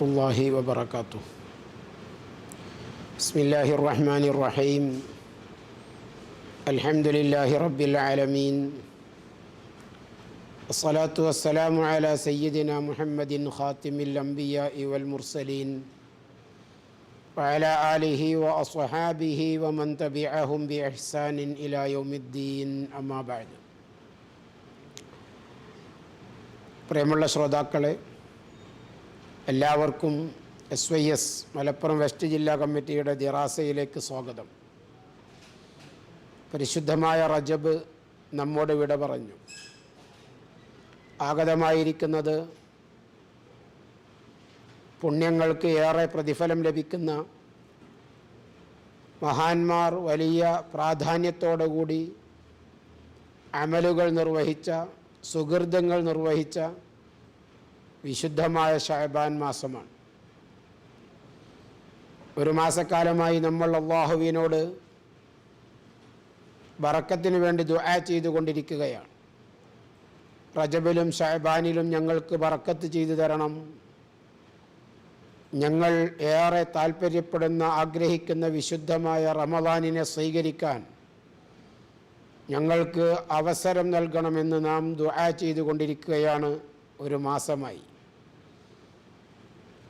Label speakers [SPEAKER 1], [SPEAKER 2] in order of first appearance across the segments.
[SPEAKER 1] الله وبركاته بسم الله الرحمن الرحيم الحمد لله رب العالمين الصلاة والسلام على سيدنا محمد خاتم الأنبياء والمرسلين وعلى آله وأصحابه ومن تبعهم بإحسان إلى يوم الدين أما بعد പ്രിയമുള്ള ശ്രോതാക്കളെ എല്ലാവർക്കും S Y S Malappuram west ജില്ലാ കമ്മിറ്റിയുടെ ദിറാസയിലേക്ക് സ്വാഗതം. പരിശുദ്ധമായ റജബ് നമ്മോട് വിട പറഞ്ഞു. ആഗതമായിരിക്കുന്നത് പുണ്യങ്ങൾക്ക് ഏറെ പ്രതിഫലം ലഭിക്കുന്ന മഹാന്മാർ വലിയ പ്രാധാന്യത്തോടുകൂടി അമലുകൾ നിർവഹിച്ച സുഹൃതങ്ങൾ നിർവഹിച്ച വിശുദ്ധമായ ഷാബാൻ മാസമാണ്. ഒരു മാസക്കാലമായി നമ്മൾ അള്ളാഹുവിനോട് വറക്കത്തിന് വേണ്ടി ദുആ ചെയ്തുകൊണ്ടിരിക്കുകയാണ്. റജബിലും ഷാബാനിലും ഞങ്ങൾക്ക് വറക്കത്ത് ചെയ്തു തരണം. ഞങ്ങൾ ഏറെ താല്പര്യപ്പെടുന്ന ആഗ്രഹിക്കുന്ന വിശുദ്ധമായ റമദാനിനെ സ്വീകരിക്കാൻ ഞങ്ങൾക്ക് അവസരം നൽകണമെന്ന് നാം ദുആ ചെയ്തുകൊണ്ടിരിക്കുകയാണ് ഒരു മാസമായി.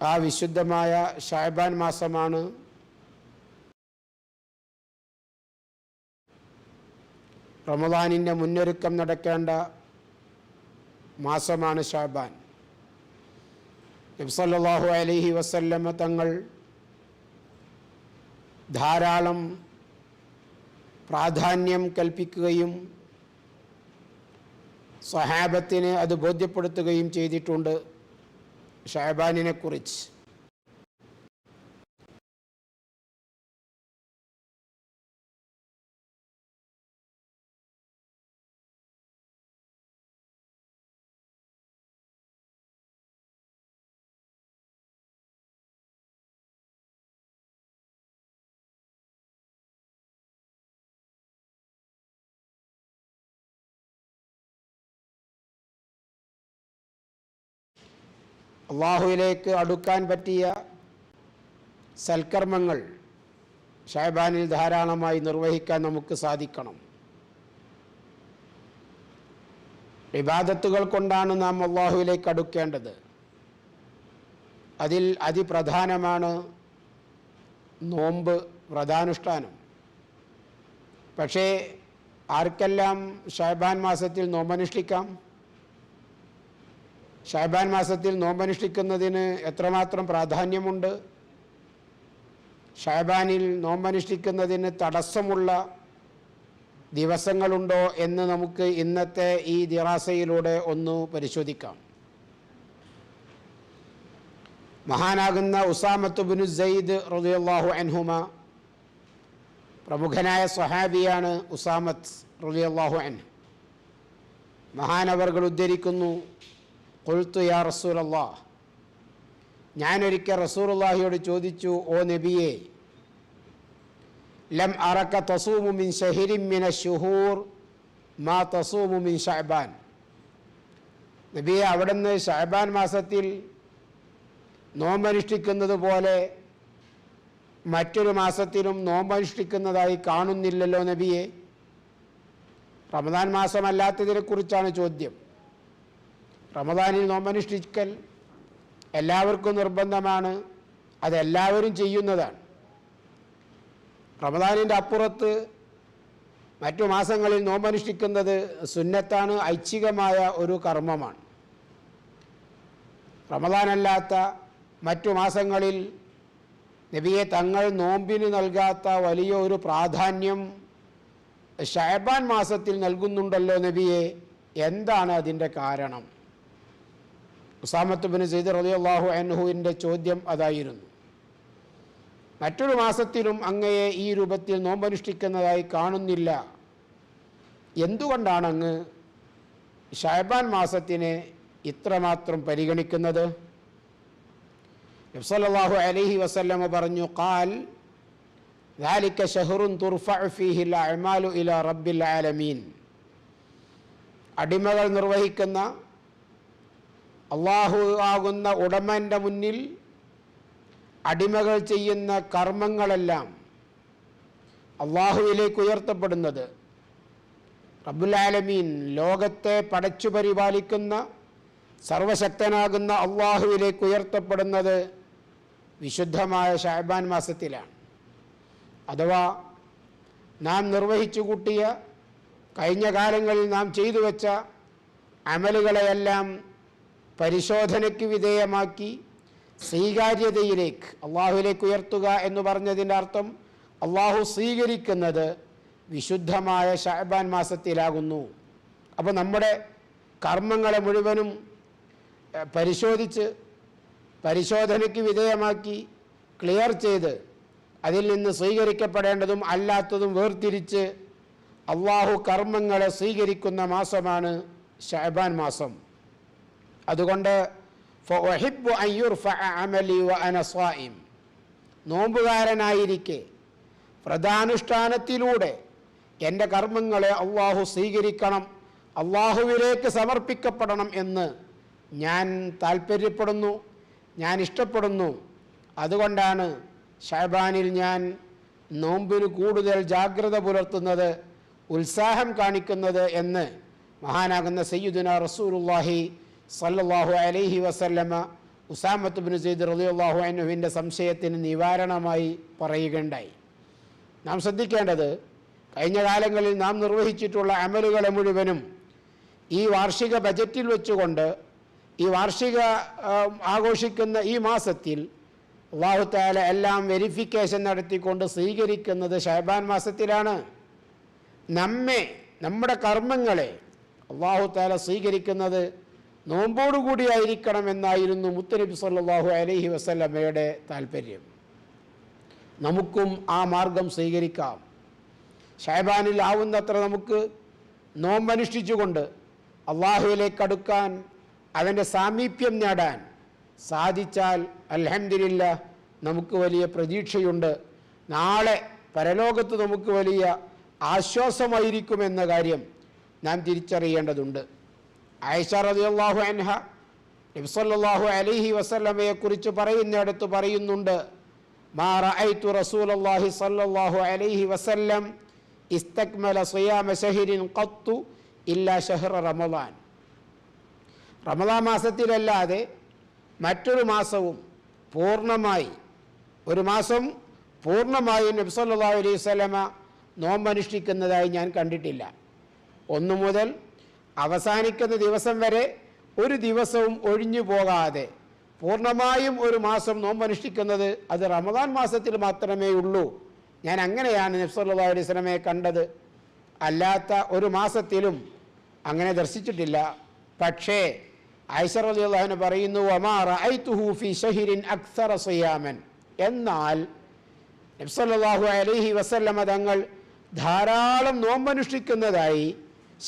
[SPEAKER 1] ആ വിശുദ്ധമായ ഷാബാൻ മാസമാണ്. റമദാനിന്റെ മുന്നൊരുക്കം നടക്കേണ്ട മാസമാണ് ഷാബാൻ. നബ്സല്ലാഹു അലഹി വസല്ലമ തങ്ങൾ ധാരാളം പ്രാധാന്യം കൽപ്പിക്കുകയും സഹാബത്തിന് അത് ബോധ്യപ്പെടുത്തുകയും ചെയ്തിട്ടുണ്ട്. ഷാബാനിനെ അള്ളാഹുവിലേക്ക് അടുക്കാൻ പറ്റിയ സൽക്കർമ്മങ്ങൾ ഷാബാനിൽ ധാരാളമായി നിർവഹിക്കാൻ നമുക്ക് സാധിക്കണം. വിവാദത്തുകൾ കൊണ്ടാണ് നാം അള്ളാഹുവിലേക്ക് അടുക്കേണ്ടത്. അതിൽ അതിപ്രധാനമാണ് നോമ്പ് വ്രതാനുഷ്ഠാനം. പക്ഷേ ആർക്കെല്ലാം ഷാബാൻ മാസത്തിൽ നോമ്പനുഷ്ഠിക്കാം? ഷാബാൻ മാസത്തിൽ നോമ്പനുഷ്ഠിക്കുന്നതിന് എത്രമാത്രം പ്രാധാന്യമുണ്ട്? ഷാബാനിൽ നോമ്പനുഷ്ഠിക്കുന്നതിന് തടസ്സമുള്ള ദിവസങ്ങളുണ്ടോ എന്ന് നമുക്ക് ഇന്നത്തെ ഈ ദിറാസയിലൂടെ ഒന്ന് പരിശോധിക്കാം. മഹാനാകുന്ന ഉസാമത്ത് സയ്ദ് റളിയല്ലാഹു അൻഹുമ പ്രമുഖനായ സ്വഹാബിയാണ് ഉസാമത്ത് റളിയല്ലാഹു അൻഹു. മഹാനവർകൾ ഉദ്ധരിക്കുന്നു കൊഴുത്തു യാ റസൂലല്ലാ. ഞാനൊരിക്കൽ റസൂലുള്ളാഹിയോട് ചോദിച്ചു ഓ നബിയെ ലം അറക്ക തസൂമു മിൻ ഷഹിരിൻ മിന ഷുഹൂർ മാ തസൂമു മിൻ ഷഅബാൻ. നബിയെ അവിടുന്ന് ഷഅബാൻ മാസത്തിൽ നോമ്പനുഷ്ഠിക്കുന്നത് പോലെ മറ്റൊരു മാസത്തിലും നോമ്പനുഷ്ഠിക്കുന്നതായി കാണുന്നില്ലല്ലോ നബിയെ. റമദാൻ മാസമല്ലാത്തതിനെക്കുറിച്ചാണ് ചോദ്യം. റമദാനിൽ നോമ്പനുഷ്ഠിക്കൽ എല്ലാവർക്കും നിർബന്ധമാണ്. അതെല്ലാവരും ചെയ്യുന്നതാണ്. റമദാനിന്റെ അപ്പുറത്ത് മറ്റു മാസങ്ങളിൽ നോമ്പനുഷ്ഠിക്കുന്നത് സുന്നത്താണ് ഐച്ഛികമായ ഒരു കർമ്മമാണ്. റമദാനല്ലാത്ത മറ്റു മാസങ്ങളിൽ നബിയെ തങ്ങൾ നോമ്പിന് നൽകാത്ത വലിയ ഒരു പ്രാധാന്യം ഷാബാൻ മാസത്തിൽ നൽകുന്നുണ്ടല്ലോ നബിയെ. എന്താണ് അതിന്റെ കാരണം? ഉസാമത്ത് ബിൻ സെയ്ദ് റളിയല്ലാഹു അൻഹുവിൻ്റെ ചോദ്യം അതായിരുന്നു മറ്റൊരു മാസത്തിലും അങ്ങയെ ഈ രൂപത്തിൽ നോമ്പനുഷ്ഠിക്കുന്നതായി കാണുന്നില്ല എന്തുകൊണ്ടാണ് അങ്ങ് ഷാബാൻ മാസത്തിനെ ഇത്രമാത്രം പരിഗണിക്കുന്നത് നബ്സല്ലാഹു അലൈഹി വസല്ലമ പറഞ്ഞു കാൽ ذلك شهر ترفع فيه الأعمال إلى رب العالمين അടിമകൾ നിർവഹിക്കുന്ന അള്ളാഹു ആകുന്ന ഉടമന്റെ മുന്നിൽ അടിമകൾ ചെയ്യുന്ന കർമ്മങ്ങളെല്ലാം അള്ളാഹുവിലേക്ക് ഉയർത്തപ്പെടുന്നത്. റബുലാലമീൻ ലോകത്തെ പടച്ചു പരിപാലിക്കുന്ന സർവശക്തനാകുന്ന അള്ളാഹുവിലേക്ക് ഉയർത്തപ്പെടുന്നത് വിശുദ്ധമായ ഷാബാൻ മാസത്തിലാണ്. അഥവാ നാം നിർവഹിച്ചു കൂട്ടിയ കഴിഞ്ഞ കാലങ്ങളിൽ നാം ചെയ്തു വെച്ച അമലുകളെയെല്ലാം പരിശോധനയ്ക്ക് വിധേയമാക്കി സ്വീകാര്യതയിലേക്ക് അള്ളാഹുവിലേക്ക് ഉയർത്തുക എന്ന് പറഞ്ഞതിന്റെ അർത്ഥം അള്ളാഹു സ്വീകരിക്കുന്നത് വിശുദ്ധമായ ഷാബാൻ മാസത്തിലാകുന്നു. അപ്പോൾ നമ്മുടെ കർമ്മങ്ങളെ മുഴുവനും പരിശോധിച്ച് പരിശോധനയ്ക്ക് വിധേയമാക്കി ക്ലിയർ ചെയ്ത് അതിൽ നിന്ന് സ്വീകരിക്കപ്പെടേണ്ടതും അല്ലാത്തതും വേർതിരിച്ച് അള്ളാഹു കർമ്മങ്ങളെ സ്വീകരിക്കുന്ന മാസമാണ് ഷഹബാൻ മാസം. അതുകൊണ്ട് നോമ്പുകാരനായിരിക്കെ. വ്രതാനുഷ്ഠാനത്തിലൂടെ എന്റെ കർമ്മങ്ങളെ അള്ളാഹു സ്വീകരിക്കണം അള്ളാഹുവിലേക്ക് സമർപ്പിക്കപ്പെടണം എന്ന് ഞാൻ താല്പര്യപ്പെടുന്നു ഞാൻ ഇഷ്ടപ്പെടുന്നു. അതുകൊണ്ടാണ് ഷഹബാനിൽ ഞാൻ നോമ്പിന് കൂടുതൽ ജാഗ്രത പുലർത്തുന്നത് ഉത്സാഹം കാണിക്കുന്നത് എന്ന് മഹാനാകുന്ന സയ്യുദിന റസൂലുല്ലാഹി സല്ലല്ലാഹു അലൈഹി വസല്ലമ ഉസാമത്ത് ബിൻ സെയ്ദ് റളിയല്ലാഹു അൻഹുവിന്റെ സംശയത്തിന് നിവാരണമായി പറയുകയുണ്ടായി. നാം ശ്രദ്ധിക്കേണ്ടത് കഴിഞ്ഞ കാലങ്ങളിൽ നാം നിർവഹിച്ചിട്ടുള്ള അമലുകളെ മുഴുവനും ഈ വാർഷിക ബജറ്റിൽ വെച്ചുകൊണ്ട് ഈ വാർഷിക ആഘോഷിക്കുന്ന ഈ മാസത്തിൽ അള്ളാഹുത്താല എല്ലാം വെരിഫിക്കേഷൻ നടത്തിക്കൊണ്ട് സ്വീകരിക്കുന്നത് ഷഹബാൻ മാസത്തിലാണ്. നമ്മെ നമ്മുടെ കർമ്മങ്ങളെ അള്ളാഹുത്താല സ്വീകരിക്കുന്നത് നോമ്പോടുകൂടിയായിരിക്കണം എന്നായിരുന്നു മുത്തനബി സല്ലാഹു അലൈഹി വസല്ലമയുടെ താല്പര്യം നമുക്കും ആ മാർഗം സ്വീകരിക്കാം. ഷഹബാനിൽ ആവുന്നത്ര നമുക്ക് നോമ്പനുഷ്ഠിച്ചുകൊണ്ട് അള്ളാഹുവിലേക്ക് അടുക്കാൻ അവന്റെ സാമീപ്യം നേടാൻ സാധിച്ചാൽ അലഹമില്ല നമുക്ക് വലിയ പ്രതീക്ഷയുണ്ട്. നാളെ പരലോകത്ത് നമുക്ക് വലിയ ആശ്വാസമായിരിക്കുമെന്ന കാര്യം നാം തിരിച്ചറിയേണ്ടതുണ്ട്. ആയിഷ റളിയല്ലാഹു അൻഹ നബ്സല്ലാഹു അലൈഹി വസല്ലമയെ കുറിച്ച് പറയുന്നിടത്ത് പറയുന്നുണ്ട് മാ റഅയ്തു റസൂലല്ലാഹി സല്ലല്ലാഹു അലൈഹി വസല്ലം ഇസ്തക്മല സിയാമ ശഹരിൻ ഖത്തു ഇല്ലാ ഷഹ്റ റമദാൻ. റമദാൻ മാസത്തിലല്ലാതെ മറ്റൊരു മാസവും പൂർണമായി ഒരു മാസം പൂർണമായും നബ്സല്ലാ അലൈഹി സ്വലമ നോമ്പനുഷ്ഠിക്കുന്നതായി ഞാൻ കണ്ടിട്ടില്ല. ഒന്നു മുതൽ അവസാനിക്കുന്ന ദിവസം വരെ ഒരു ദിവസവും ഒഴിഞ്ഞു പോകാതെ പൂർണമായും ഒരു മാസം നോമ്പനുഷ്ഠിക്കുന്നത് അത് റമദാൻ മാസത്തിൽ മാത്രമേ ഉള്ളൂ. ഞാൻ അങ്ങനെയാണ് നബ്സല്ലാ സ്വലമയെ കണ്ടത്. അല്ലാത്ത ഒരു മാസത്തിലും അങ്ങനെ ദർശിച്ചിട്ടില്ല. പക്ഷേ ഐസർ അലിയുള്ളഹാന് പറയുന്നു ഒമാറ ഐത്തുഹു ഫി ഷഹിരിൻ അക്സറ സിയാമൻ. എന്നാൽ നബ്സല്ലാഹു അലൈഹി വസല്ലമ തങ്ങൾ ധാരാളം നോമ്പനുഷ്ഠിക്കുന്നതായി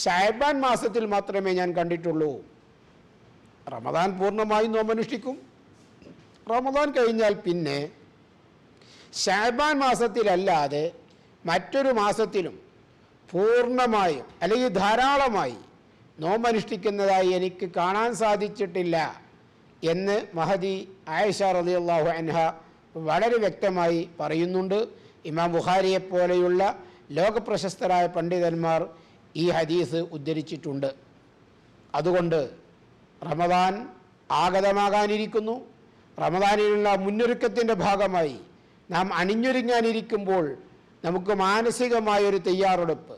[SPEAKER 1] ഷായബാൻ മാസത്തിൽ മാത്രമേ ഞാൻ കണ്ടിട്ടുള്ളൂ. റമദാൻ പൂർണമായും നോമ്പനുഷ്ഠിക്കും റമദാൻ കഴിഞ്ഞാൽ പിന്നെ ഷാബാൻ മാസത്തിലല്ലാതെ മറ്റൊരു മാസത്തിലും പൂർണമായും അല്ലെങ്കിൽ ധാരാളമായി നോമ്പനുഷ്ഠിക്കുന്നതായി എനിക്ക് കാണാൻ സാധിച്ചിട്ടില്ല എന്ന് മഹദി ആയിഷ റളിയല്ലാഹു അൻഹ വളരെ വ്യക്തമായി പറയുന്നുണ്ട്. ഇമാം ബുഖാരിയെ പോലെയുള്ള ലോകപ്രശസ്തരായ പണ്ഡിതന്മാർ ഈ ഹദീസ് ഉദ്ധരിച്ചിട്ടുണ്ട്. അതുകൊണ്ട് റമദാൻ ആഗതമാകാനിരിക്കുന്നു. റമദാനിലുള്ള മുന്നൊരുക്കത്തിന്റെ ഭാഗമായി നാം അണിഞ്ഞൊരുങ്ങാനിരിക്കുമ്പോൾ നമുക്ക് മാനസികമായ ഒരു തയ്യാറെടുപ്പ്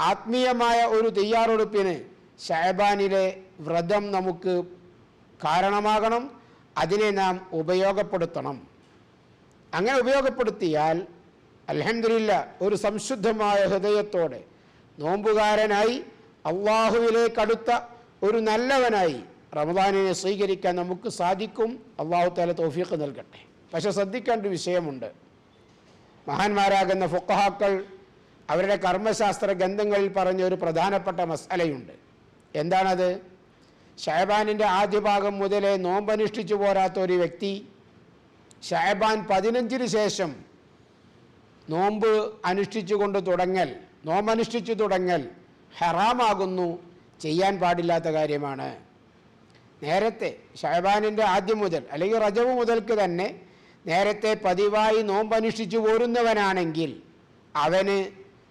[SPEAKER 1] ആത്മീയമായ ഒരു തയ്യാറെടുപ്പിന് ഷാബാനിലെ വ്രതം നമുക്ക് കാരണമാകണം. അതിനെ നാം ഉപയോഗപ്പെടുത്തണം. അങ്ങനെ ഉപയോഗപ്പെടുത്തിയാൽ അലഹമില്ല ഒരു സംശുദ്ധമായ ഹൃദയത്തോടെ നോമ്പുകാരനായി അള്ളാഹുവിലേക്കടുത്ത ഒരു നല്ലവനായി റമദാനിനെ സ്വീകരിക്കാൻ നമുക്ക് സാധിക്കും. അള്ളാഹു താല തോഫീക്ക് നൽകട്ടെ. പക്ഷെ ശ്രദ്ധിക്കേണ്ട വിഷയമുണ്ട്. മഹാന്മാരാകുന്ന ഫുക്കഹാക്കൾ അവരുടെ കർമ്മശാസ്ത്ര ഗ്രന്ഥങ്ങളിൽ പറഞ്ഞ ഒരു പ്രധാനപ്പെട്ട മസാലയുണ്ട്. എന്താണത്? ഷഹബാനിന്റെ ആദ്യ ഭാഗം മുതലേ നോമ്പനുഷ്ഠിച്ചു പോരാത്ത ഒരു വ്യക്തി ഷഹബാൻ പതിനഞ്ചിന് ശേഷം നോമ്പ് അനുഷ്ഠിച്ചുകൊണ്ട് തുടങ്ങൽ നോമ്പനുഷ്ഠിച്ചു തുടങ്ങൽ ഹറാമാകുന്നു ചെയ്യാൻ പാടില്ലാത്ത കാര്യമാണ്. നേരത്തെ ഷഹബാനിന്റെ ആദ്യം മുതൽ അല്ലെങ്കിൽ റജവ് മുതൽക്ക് തന്നെ നേരത്തെ പതിവായി നോമ്പനുഷ്ഠിച്ചു പോരുന്നവനാണെങ്കിൽ അവന്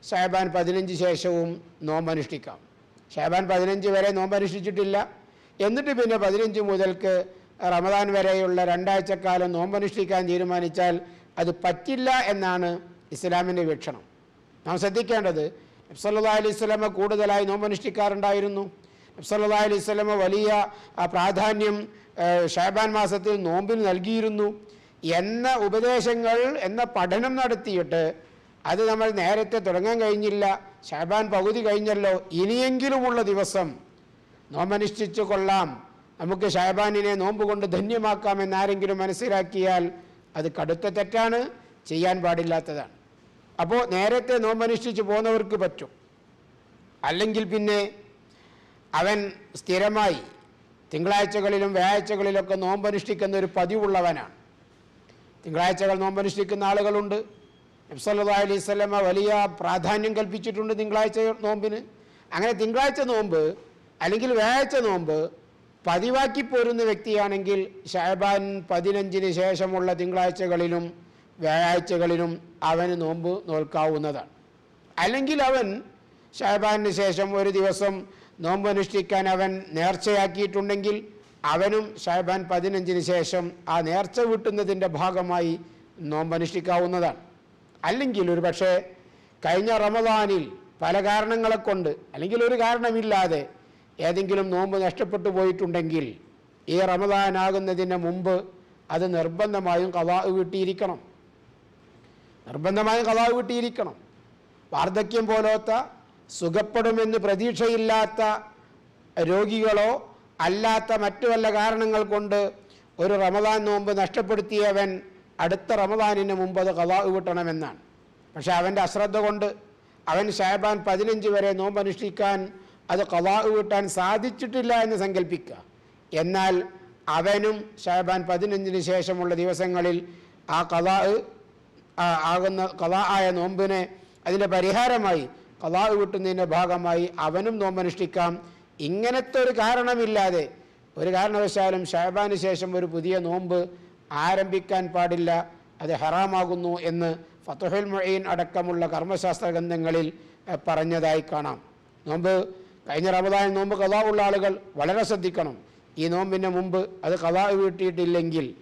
[SPEAKER 1] ഷഹബാൻ പതിനഞ്ച് ശേഷവും നോമ്പനുഷ്ഠിക്കാം. ഷഹബാൻ പതിനഞ്ച് വരെ നോമ്പനുഷ്ഠിച്ചിട്ടില്ല. എന്നിട്ട് പിന്നെ പതിനഞ്ച് മുതൽക്ക് റമദാൻ വരെയുള്ള രണ്ടാഴ്ചക്കാലം നോമ്പനുഷ്ഠിക്കാൻ തീരുമാനിച്ചാൽ അത് പറ്റില്ല എന്നാണ് ഇസ്ലാമിന്റെ വീക്ഷണം. നാം ശ്രദ്ധിക്കേണ്ടത് നബ്സല്ലാ അലൈഹി സ്വലമ കൂടുതലായി നോമ്പനുഷ്ഠിക്കാറുണ്ടായിരുന്നു. നബ്സല്ലാ അലൈഹി സ്വലമ വലിയ പ്രാധാന്യം ഷാബാൻ മാസത്തിൽ നോമ്പിന് നൽകിയിരുന്നു. എന്ന ഉപദേശങ്ങൾ എന്ന പഠനം നടത്തിയിട്ട് അത് നമ്മൾ നേരത്തെ തുടങ്ങാൻ കഴിഞ്ഞില്ല. ഷാബാൻ പകുതി കഴിഞ്ഞല്ലോ. ഇനിയെങ്കിലുമുള്ള ദിവസം നോമ്പനുഷ്ഠിച്ചു കൊള്ളാം. നമുക്ക് ഷാബാനിനെ നോമ്പ് കൊണ്ട് ധന്യമാക്കാം എന്നാരെങ്കിലും മനസ്സിലാക്കിയാൽ അത് കടുത്ത തെറ്റാണ്. ചെയ്യാൻ പാടില്ലാത്തതാണ്. അപ്പോൾ നേരത്തെ നോമ്പനുഷ്ഠിച്ച് പോകുന്നവർക്ക് പറ്റും. അല്ലെങ്കിൽ പിന്നെ അവൻ സ്ഥിരമായി തിങ്കളാഴ്ചകളിലും വ്യാഴാഴ്ചകളിലൊക്കെ നോമ്പനുഷ്ഠിക്കുന്ന ഒരു പതിവുള്ളവനാണ്. തിങ്കളാഴ്ചകൾ നോമ്പനുഷ്ഠിക്കുന്ന ആളുകളുണ്ട്. നബ്സല്ലാ അലൈഹി സ്വലമ വലിയ പ്രാധാന്യം കൽപ്പിച്ചിട്ടുണ്ട് തിങ്കളാഴ്ച നോമ്പിന്. അങ്ങനെ തിങ്കളാഴ്ച നോമ്പ് അല്ലെങ്കിൽ വ്യാഴാഴ്ച നോമ്പ് പതിവാക്കി പോരുന്ന വ്യക്തിയാണെങ്കിൽ ഷാബാൻ പതിനഞ്ചിന് ശേഷമുള്ള തിങ്കളാഴ്ചകളിലും വ്യാഴാഴ്ചകളിലും അവന് നോമ്പ് നോൽക്കാവുന്നതാണ്. അല്ലെങ്കിൽ അവൻ ഷാബാനിന് ശേഷം ഒരു ദിവസം നോമ്പ് അനുഷ്ഠിക്കാൻ അവൻ നേർച്ചയാക്കിയിട്ടുണ്ടെങ്കിൽ അവനും ഷാബാൻ പതിനഞ്ചിന് ശേഷം ആ നേർച്ച വീട്ടുന്നതിന്റെ ഭാഗമായി നോമ്പ് അനുഷ്ഠിക്കാവുന്നതാണ്. അല്ലെങ്കിൽ ഒരു പക്ഷേ കഴിഞ്ഞ റമദാനിൽ പല കാരണങ്ങളെ കൊണ്ട് അല്ലെങ്കിൽ ഒരു കാരണമില്ലാതെ ഏതെങ്കിലും നോമ്പ് നഷ്ടപ്പെട്ടു പോയിട്ടുണ്ടെങ്കിൽ ഈ റമദാനാകുന്നതിന് മുമ്പ് അത് നിർബന്ധമായും കഥാ വീട്ടിയിരിക്കണം. നിർബന്ധമായും കഥാ കിട്ടിയിരിക്കണം. വാർദ്ധക്യം പോലത്തെ സുഖപ്പെടുമെന്ന് പ്രതീക്ഷയില്ലാത്ത രോഗികളോ അല്ലാത്ത മറ്റു വല്ല കാരണങ്ങൾ കൊണ്ട് ഒരു റമദാൻ നോമ്പ് നഷ്ടപ്പെടുത്തിയവൻ അടുത്ത റമദാനിന് മുമ്പ് അത് കഥാ കിട്ടണമെന്നാണ്. പക്ഷെ അവന്റെ അശ്രദ്ധ കൊണ്ട് അവൻ ഷാബാൻ പതിനഞ്ച് വരെ നോമ്പ് അനുഷ്ഠിക്കാൻ അത് കഥാ കിട്ടാൻ സാധിച്ചിട്ടില്ല എന്ന് സങ്കല്പിക്കുക എന്നാൽ അവനും ഷാബാൻ പതിനഞ്ചിന് ശേഷമുള്ള ദിവസങ്ങളിൽ ആ ആ- ആകുന്ന കഥാ ആയ നോമ്പിനെ അതിന്റെ പരിഹാരമായി കഥാ കൂട്ടുന്നതിന്റെ ഭാഗമായി അവനും നോമ്പനുഷ്ഠിക്കാം. ഇങ്ങനത്തെ ഒരു കാരണമില്ലാതെ ഒരു കാരണവശാലും ഷാബാന് ശേഷം ഒരു പുതിയ നോമ്പ് ആരംഭിക്കാൻ പാടില്ല. അത് ഹറാമാകുന്നു എന്ന് ഫത്തുഹുൽ മൊയ്ൻ അടക്കമുള്ള കർമ്മശാസ്ത്ര ഗ്രന്ഥങ്ങളിൽ പറഞ്ഞതായി കാണാം. നോമ്പ് കഴിഞ്ഞ റമദാനിൽ നോമ്പ് കഥാ ഉള്ള ആളുകൾ വളരെ ശ്രദ്ധിക്കണം. ഈ നോമ്പിന് മുമ്പ് അത് കഥാ വീട്ടിയിട്ടില്ലെങ്കിൽ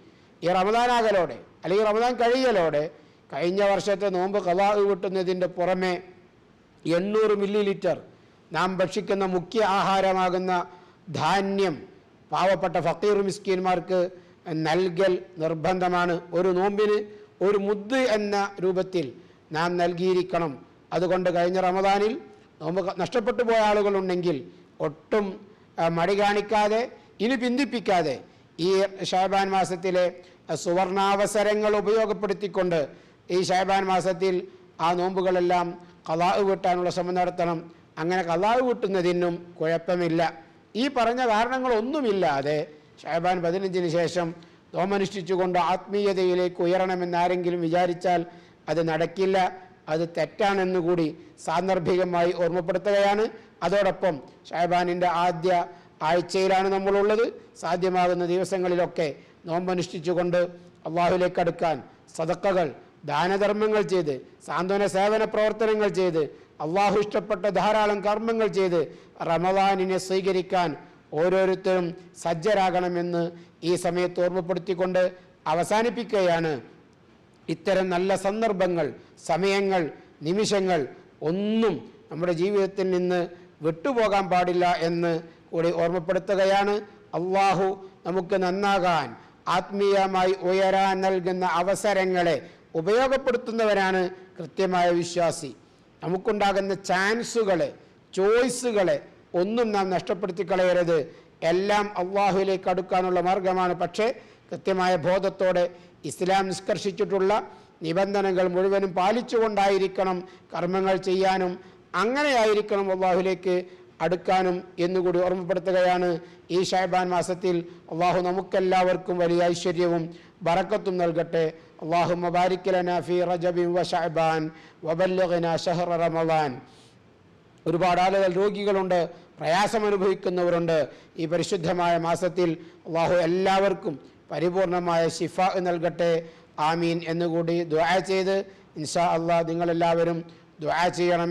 [SPEAKER 1] ഈ റമദാനാകലോടെ അല്ലെങ്കിൽ റമദാൻ കഴിയലോടെ കഴിഞ്ഞ വർഷത്തെ നോമ്പ് കഥാ കിട്ടുന്നതിന്റെ പുറമെ എണ്ണൂറ് മില്ലി ലിറ്റർ നാം ഭക്ഷിക്കുന്ന മുഖ്യ ആഹാരമാകുന്ന ധാന്യം പാവപ്പെട്ട ഫക്കീർ മിസ്കീന്മാർക്ക് നൽകൽ നിർബന്ധമാണ്. ഒരു നോമ്പിന് ഒരു മുദ് എന്ന രൂപത്തിൽ നാം നൽകിയിരിക്കണം. അതുകൊണ്ട് കഴിഞ്ഞ റമദാനിൽ നോമ്പ് നഷ്ടപ്പെട്ടു പോയ ആളുകളുണ്ടെങ്കിൽ ഒട്ടും മടി കാണിക്കാതെ ഇനി പിന്തിപ്പിക്കാതെ ഈ ഷാബാൻ മാസത്തിലെ സുവർണാവസരങ്ങൾ ഉപയോഗപ്പെടുത്തിക്കൊണ്ട് ഈ ഷാബാൻ മാസത്തിൽ ആ നോമ്പുകളെല്ലാം കലാവ് വീട്ടാനുള്ള ശ്രമം നടത്തണം. അങ്ങനെ കലാവ് വീട്ടുന്നതിനും കുഴപ്പമില്ല. ഈ പറഞ്ഞ കാരണങ്ങളൊന്നുമില്ലാതെ ഷാബാൻ പതിനഞ്ചിന് ശേഷം തോമനുഷ്ഠിച്ചുകൊണ്ട് ആത്മീയതയിലേക്ക് ഉയരണമെന്നാരെങ്കിലും വിചാരിച്ചാൽ അത് നടക്കില്ല. അത് തെറ്റാണെന്ന് കൂടി സാന്ദർഭികമായി ഓർമ്മപ്പെടുത്തുകയാണ്. അതോടൊപ്പം ഷാബാനിന്റെ ആദ്യ ആഴ്ചയിലാണ് നമ്മളുള്ളത്. സാധ്യമാകുന്ന ദിവസങ്ങളിലൊക്കെ നോമ്പനുഷ്ഠിച്ചുകൊണ്ട് അള്ളാഹുലേക്ക് അടുക്കാൻ സദക്കകൾ ദാനധർമ്മങ്ങൾ ചെയ്ത് സാന്ത്വന സേവന പ്രവർത്തനങ്ങൾ ചെയ്ത് അള്ളാഹു ഇഷ്ടപ്പെട്ട ധാരാളം കർമ്മങ്ങൾ ചെയ്ത് റമദാനിനെ സ്വീകരിക്കാൻ ഓരോരുത്തരും സജ്ജരാകണമെന്ന് ഈ സമയത്ത് ഓർമ്മപ്പെടുത്തിക്കൊണ്ട് അവസാനിപ്പിക്കുകയാണ്. ഇത്തരം നല്ല സന്ദർഭങ്ങൾ സമയങ്ങൾ നിമിഷങ്ങൾ ഒന്നും നമ്മുടെ ജീവിതത്തിൽ നിന്ന് വിട്ടുപോകാൻ പാടില്ല എന്ന് കൂടി ഓർമ്മപ്പെടുത്തുകയാണ്. അള്ളാഹു നമുക്ക് നന്നാകാൻ ആത്മീയമായി ഉയരാൻ നൽകുന്ന അവസരങ്ങളെ ഉപയോഗപ്പെടുത്തുന്നവരാണ് കൃത്യമായ വിശ്വാസി. നമുക്കുണ്ടാകുന്ന ചാൻസുകളെ ചോയ്സുകളെ ഒന്നും നാം നഷ്ടപ്പെടുത്തി കളയരുത്. എല്ലാം അള്ളാഹുവിലേക്ക് അടുക്കാനുള്ള മാർഗമാണ്. പക്ഷേ കൃത്യമായ ബോധത്തോടെ ഇസ്ലാം നിഷ്കർഷിച്ചിട്ടുള്ള നിബന്ധനകൾ മുഴുവനും പാലിച്ചുകൊണ്ടായിരിക്കണം കർമ്മങ്ങൾ ചെയ്യാനും. അങ്ങനെയായിരിക്കണം അള്ളാഹുലേക്ക് അടുക്കാനും എന്നുകൂടി ഓർമ്മപ്പെടുത്തുകയാണ് ഈ ഷാബാൻ മാസത്തിൽ അള്ളാഹു നമുക്കെല്ലാവർക്കും വലിയ ഐശ്വര്യവും ബറക്കത്തും നൽകട്ടെ. അള്ളാഹു മബാരിക്കലന റജബിൻ വ ഷഹർ റമദാൻ. ഒരുപാട് ആളുകൾ രോഗികളുണ്ട് പ്രയാസം അനുഭവിക്കുന്നവരുണ്ട് ഈ പരിശുദ്ധമായ മാസത്തിൽ അള്ളാഹു എല്ലാവർക്കും പരിപൂർണമായ ശിഫ നൽകട്ടെ. ആമീൻ എന്നുകൂടി ദുആ ചെയ്ത് ഇൻഷാ അള്ളാഹ് നിങ്ങളെല്ലാവരും ദുആ ചെയ്യണം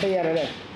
[SPEAKER 1] तैयार है